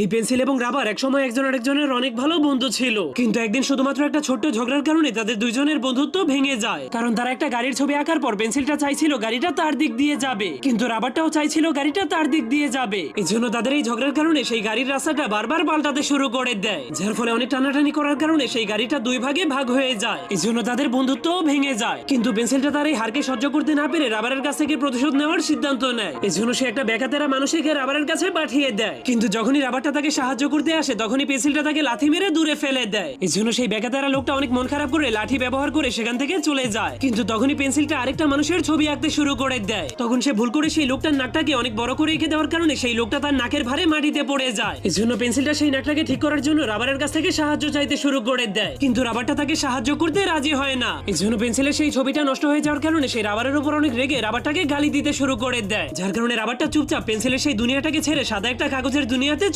এই পেন্সিল এবং রাবার একসময় একজন আরেকজনের অনেক ভালো বন্ধু ছিল। কিন্তু একদিন শুধুমাত্র একটা ছোট্ট ঝগড়ার কারণে তাদের দুইজনের বন্ধুত্ব ভেঙে যায়। কারণ তারা একটা গাড়ির ছবি আঁকার পর পেন্সিলটা চাইছিল গাড়িটা তার দিক দিয়ে যাবে। কিন্তু রাবারটাও চাইছিল গাড়িটা তার দিক দিয়ে যাবে। এই জন্য তাদের এই ঝগড়ার কারণে সেই গাড়ির রাস্তাটা বারবার পাল্টাতে শুরু করে দেয়। যার ফলে অনেক টানাটানি করার কারণে সেই গাড়িটা দুই ভাগে ভাগ হয়ে যায়। এই জন্য তাদের বন্ধুত্বও ভেঙে যায়। কিন্তু পেন্সিলটা তার এই হারকে সহ্য করতে না পেরে রাবারের কাছ থেকে প্রতিশোধ নেওয়ার সিদ্ধান্ত নেয়। এই জন্য সে একটা বেকাতেরা মানুষকে রাবারের কাছে পাঠিয়ে দেয়। কিন্তু যখনই রাবারটা তাকে সাহায্য করতে আসে, তখনই পেন্সিলটা তাকে লাথি মেরে দূরে ফেলে দেয়। এই জন্য সেই বেকাতেরা লোকটা অনেক মন খারাপ করে লাঠি ব্যবহার করে সেখান থেকে চলে যায়। কিন্তু তখনই পেন্সিলটা আরেকটা মানুষের ছবি আঁকতে শুরু করে দেয়। তখন সে ভুল করে সেই লোকটার নাকটাকে অনেক বড় করে এঁকে দেওয়ার কারণে সেই লোকটা তার নাকের ভারে মাটিতে পড়ে যায়। এই জন্য পেন্সিলটা সেই নাকটাকে ঠিক করার জন্য রাবারের কাছ থেকে সাহায্য চাইতে শুরু করে দেয়। কিন্তু রাবারটা তাকে সাহায্য করতে রাজি হয় না। এই জন্য পেন্সিলের সেই ছবিটা নষ্ট হয়ে যাওয়ার কারণে সেই রাবারের উপর অনেক রেগে রাবারটাকে গালি দিতে শুরু করে দেয়। যার কারণে রাবারটা চুপচাপ পেন্সিলের সেই দুনিয়াটাকে ছেড়ে সাদা একটা কাগজের দুনিয়াতে